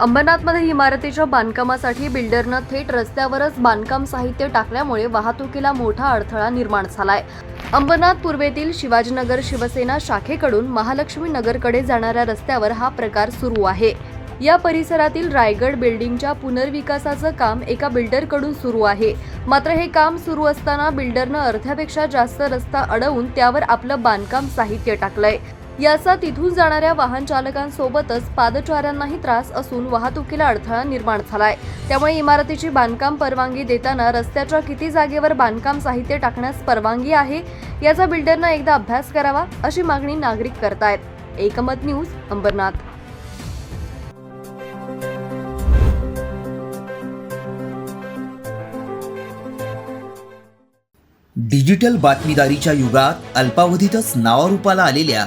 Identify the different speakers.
Speaker 1: अंबरनाथमध्ये इमारतीच्या बांधकामासाठी बिल्डरनं थेट रस्त्यावरच बांधकाम साहित्य टाकल्यामुळे वाहतुकीला मोठा अडथळा निर्माण झालाय. अंबरनाथ पूर्वेतील शिवाजीनगर शिवसेना शाखेकडून महालक्ष्मी नगरकडे जाणाऱ्या रस्त्यावर हा प्रकार सुरू आहे. या परिसरातील रायगड बिल्डिंगच्या पुनर्विकासाचं काम एका बिल्डरकडून सुरू आहे. मात्र हे काम सुरू असताना बिल्डरनं अर्ध्यापेक्षा जास्त रस्ता अडवून त्यावर आपलं बांधकाम साहित्य टाकलंय. याचा तिथून जाणाऱ्या वाहन चालकांसोबतच पादचाऱ्यांनाही त्रास असून वाहतुकीला अडथळा निर्माण झालाय. त्यामुळे इमारतीची बांधकाम परवानगी देताना रस्त्याच्या किती जागेवर बांधकाम साहित्य टाकण्यास परवानगी आहे याचा बिल्डरना एकदा अभ्यास करावा अशी मागणी नागरिक करतायत. एकमत न्यूज अंबरनाथ.
Speaker 2: डिजिटल बातमीदारीच्या युगात अल्पावधीतच नावारूपाला आलेल्या